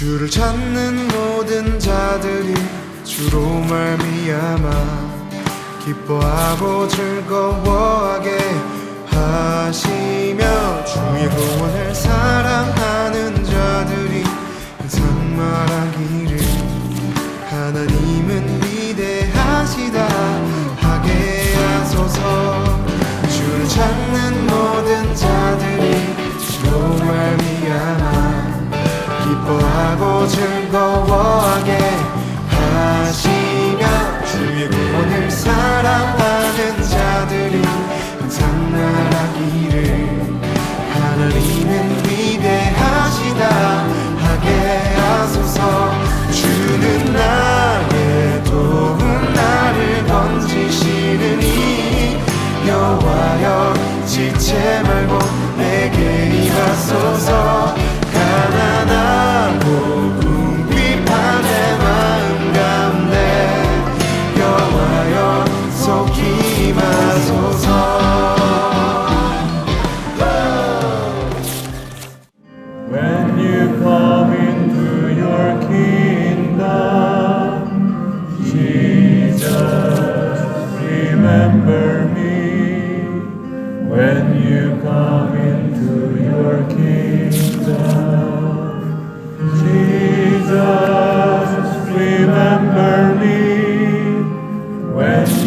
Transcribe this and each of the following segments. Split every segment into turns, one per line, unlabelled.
주를 찾는 모든 자들이 주로 말미암아 기뻐하고 즐거워하게 하시며 주의 구원을 사랑하는 자들이 항상 말하기를 하나님 즐거워하게 하시며 오늘 사랑하는 자들이 항상 나라기를 하나님은 위대하시다 하게 하소서. 주는 나의 도움 나를 건지시는 이 여와여 지체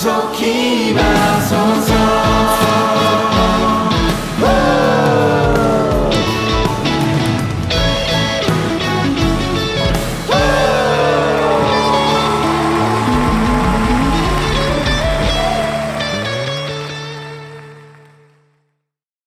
So keep out.